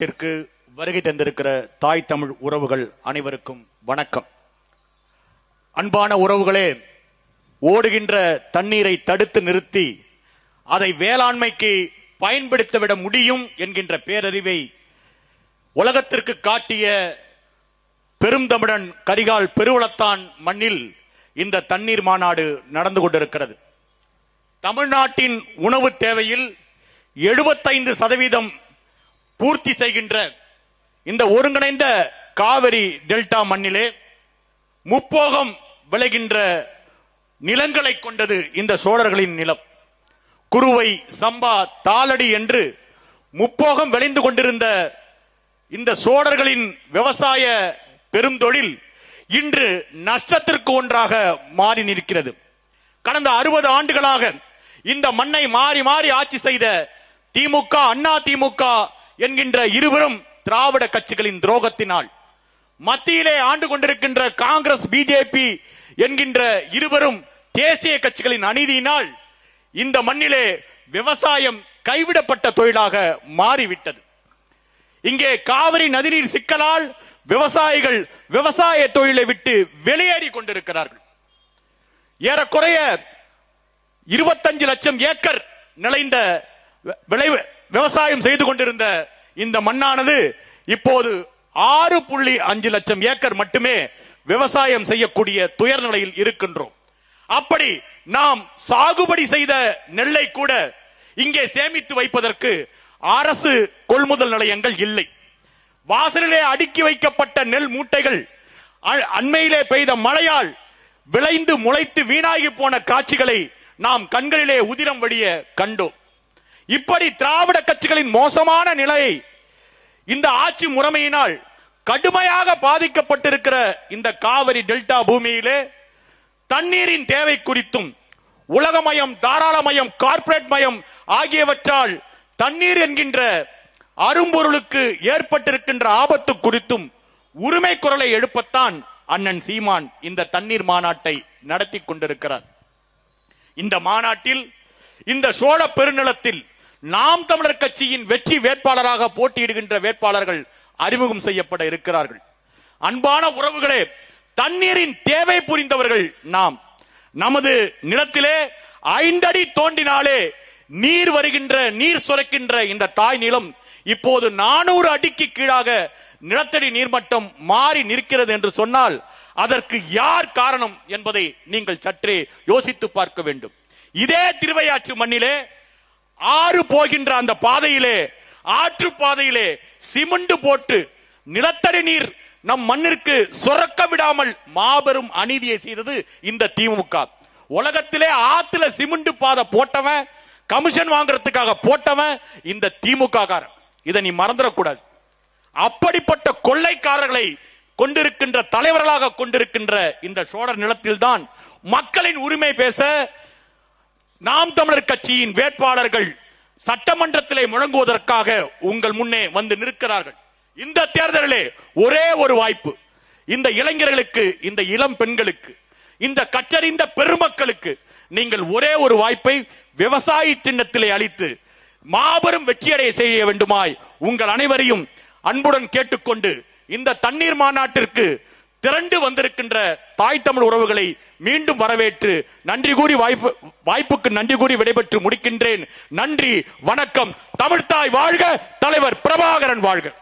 மாநாட்டிற்கு வருகை தந்திருக்கிற தாய் தமிழ் உறவுகள் அனைவருக்கும் வணக்கம். அன்பான உறவுகளே ஓடுகின்ற தண்ணீரை தடுத்து நிறுத்தி அதை வேளாண்மைக்கு பயன்படுத்திவிட முடியும் என்கின்ற பேரறிவை உலகத்திற்கு காட்டிய பெருந்தமிழன் கரிகால் பெருவளத்தான் மண்ணில் இந்த தண்ணீர் மாநாடு நடந்து கொண்டிருக்கிறது. தமிழ்நாட்டின் உணவு தேவையில் எழுபத்தைந்து சதவீதம் பூர்த்தி செய்கின்ற இந்த ஒருங்கிணைந்த காவிரி டெல்டா மண்ணிலே முப்போகம் விளைகின்ற நிலங்களை கொண்டது இந்த சோழர்களின் நிலம். குருவை சம்பா தாளடி என்று முப்போகம் விளைந்து கொண்டிருந்த இந்த சோழர்களின் விவசாய பெருந்தொழில் இன்று நஷ்டத்திற்கு ஒன்றாக மாறி நிற்கிறது. கடந்த அறுபது ஆண்டுகளாக இந்த மண்ணை மாறி மாறி ஆட்சி செய்த திமுக அண்ணா திமுக என்கின்ற இருவரும் திராவிட கட்சிகளின் துரோகத்தினால் மத்தியிலே ஆண்டு கொண்டிருக்கின்ற காங்கிரஸ் பிஜேபி என்கின்ற இருவரும் தேசிய கட்சிகளின் அநீதியினால் இந்த மண்ணிலே விவசாயம் கைவிடப்பட்ட தொழிலாக மாறிவிட்டது. இங்கே காவிரி நதிநீர் சிக்கலால் விவசாயிகள் விவசாய தொழிலை விட்டு வெளியேறி கொண்டிருக்கிறார்கள். ஏறக்குறைய இருபத்தஞ்சு லட்சம் ஏக்கர் நிலைந்த விளைவு விவசாயம் செய்து கொண்டிருந்த இந்த மண்ணானது இப்போது ஆறு புள்ளி அஞ்சு லட்சம் ஏக்கர் மட்டுமே விவசாயம் செய்யக்கூடிய துயர் நிலையில் இருக்கின்றோம். அப்படி நாம் சாகுபடி செய்த நெல்லை கூட இங்கே சேமித்து வைப்பதற்கு அரசு கொள்முதல் நிலையங்கள் இல்லை. வாசலிலே அடுக்கி வைக்கப்பட்ட நெல் மூட்டைகள் அ- அண்மையிலே பெய்த மழையால் விளைந்து முளைத்து வீணாகி போன காட்சிகளை நாம் கண்களிலே உதிரம் வழிய கண்டோம். இப்படி திராவிட கட்சிகளின் மோசமான நிலையை இந்த ஆட்சி முறைமையினால் கடுமையாக பாதிக்கப்பட்டிருக்கிற இந்த காவிரி டெல்டா பூமியிலே தண்ணீரின் தேவை குறித்தும் உலகமயம் தாராளமயம் கார்ப்பரேட் மயம் ஆகியவற்றால் தண்ணீர் என்கின்ற அரும்பொருளுக்கு ஏற்பட்டிருக்கின்ற ஆபத்து குறித்தும் உரிமை குரலை எழுப்பத்தான் அண்ணன் சீமான் இந்த தண்ணீர் மாநாட்டை நடத்தி கொண்டிருக்கிறார். இந்த மாநாட்டில் இந்த சோழ பெருநிலத்தில் நாம் தமிழர் கட்சியின் வெற்றி வேட்பாளராக போட்டியிடுகின்ற வேட்பாளர்கள் அறிமுகம் செய்யப்பட இருக்கிறார்கள். அன்பான உறவுகளே தண்ணீரின் தேவை புரிந்தவர்கள் நாம். நமது நிலத்திலே ஐந்தடி தோண்டினாலே நீர் வருகின்ற நீர் சுரக்கின்ற இந்த தாய் நிலம் இப்போது நானூறு அடிக்கு கீழாக நிலத்தடி நீர்மட்டம் மாறி நிற்கிறது என்று சொன்னால் அதற்கு யார் காரணம் என்பதை நீங்கள் சற்றே யோசித்து பார்க்க வேண்டும். இதே திருவையாற்று மண்ணிலே ஆறு போகின்ற அந்த பாதையிலே ஆற்று பாதையிலே சிமெண்ட் போட்டு நிலத்தடி நீர் நம் மண்ணிற்கு சுரக்க விடாமல் மாபெரும் அநீதியை செய்தது இந்த திமுக. உலகத்திலே ஆத்துல சிமெண்ட் பாதை போட்டவன் கமிஷன் வாங்குறதுக்காக போட்டவன் இந்த திமுக காரன் இதை நீ மறந்துடக்கூடாது. அப்படிப்பட்ட கொள்ளைக்காரர்களை கொண்டிருக்கின்ற தலைவர்களாக கொண்டிருக்கின்ற இந்த சோழர் நிலத்தில்தான் மக்களின் உரிமை பேச நாம் தமிழர் கட்சியின் வேட்பாளர்கள் சட்டமன்றத்திலே முழங்குவதற்காக உங்கள் முன்னே வந்து நிற்கிறார்கள். இந்த தேர்தலிலே ஒரே ஒரு வாய்ப்பு. இந்த இளைஞர்களுக்கு இந்த இளம் பெண்களுக்கு இந்த கற்றறிந்த பெருமக்களுக்கு நீங்கள் ஒரே ஒரு வாய்ப்பை விவசாய சின்னத்திலே அளித்து மாபெரும் வெற்றியடைய செய்ய வேண்டுமாய் உங்கள் அனைவரையும் அன்புடன் கேட்டுக்கொண்டு இந்த தண்ணீர் மாநாட்டிற்கு திரண்டு வந்திருக்கின்ற தாய் தமிழ் உறவுகளை மீண்டும் வரவேற்று நன்றி கூறி வாய்ப்பு வாய்ப்புக்கு நன்றி கூறி விடைபெற்று முடிக்கின்றேன். நன்றி வணக்கம். தமிழ்தாய் வாழ்க தலைவர் பிரபாகரன் வாழ்க.